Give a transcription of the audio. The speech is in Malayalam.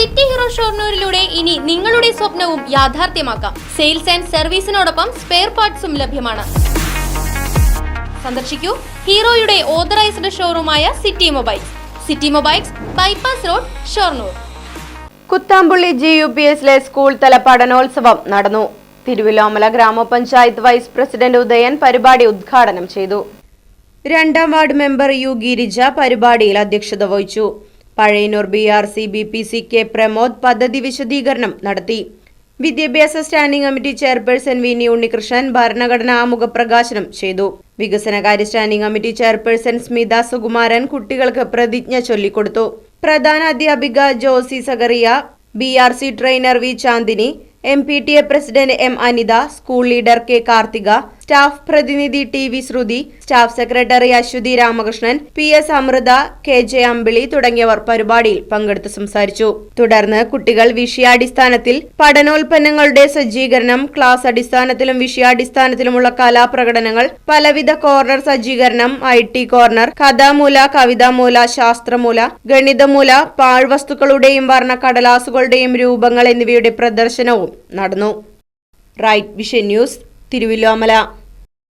സിറ്റി ഹീറോ ഷോർണൂരിലൂടെ ഇനി നിങ്ങളുടെ സ്വപ്നവും യാഥാർത്ഥ്യമാക്കാം. സെയിൽസ് ആൻഡ് സർവീസിനോടൊപ്പം സ്പെയർ പാർട്സും ലഭ്യമാണ്. സന്ദർശിക്കൂ ഹീറോയുടെ authorised ഷോറൂമായ City Mobiles. City Mobiles bypass road Shoranur. Kuthampully G U P എസിലെ സ്കൂൾ തല പഠനോത്സവം നടന്നു. തിരുവിലോമല ഗ്രാമപഞ്ചായത്ത് വൈസ് പ്രസിഡന്റ് ഉദയൻ പരിപാടി ഉദ്ഘാടനം ചെയ്തു. രണ്ടാം വാർഡ് മെമ്പർ യു ഗിരിജ പരിപാടിയിൽ അധ്യക്ഷത വഹിച്ചു. Pazhayannur B R C B P C K Pramod പദ്ധതി വിശദീകരണം നടത്തി. വിദ്യാഭ്യാസ സ്റ്റാൻഡിംഗ് കമ്മിറ്റി ചെയർപേഴ്സൺ വി നി ഉണ്ണികൃഷ്ണൻ ഭരണഘടനാ ആമുഖ പ്രകാശനം ചെയ്തു. വികസനകാര്യ standing committee chairperson Smitha Sukumaran കുട്ടികൾക്ക് പ്രതിജ്ഞ ചൊല്ലിക്കൊടുത്തു. പ്രധാന അധ്യാപിക Josy Zacharia B R C trainer V Chandini M P T A president M Anitha school leader K Karthika staff പ്രതിനിധി T V Sruthi staff secretary Aswathy Ramakrishnan P S Amritha K J Ambili തുടങ്ങിയവർ പരിപാടിയിൽ പങ്കെടുത്ത് സംസാരിച്ചു. തുടർന്ന് കുട്ടികൾ വിഷയാടിസ്ഥാനത്തിൽ പഠനോൽപ്പന്നങ്ങളുടെ സജ്ജീകരണം ക്ലാസ് അടിസ്ഥാനത്തിലും വിഷയാടിസ്ഥാനത്തിലുമുള്ള കലാപ്രകടനങ്ങൾ പലവിധ കോർണർ സജ്ജീകരണം ഐ ടി കോർണർ കഥാമൂല കവിതാമൂല ശാസ്ത്രമൂല ഗണിതമൂല പാഴ്വസ്തുക്കളുടെയും വർണ കടലാസുകളുടെയും രൂപങ്ങൾ എന്നിവയുടെ പ്രദർശനവും നടന്നു. Right vision news Thiruvilwamala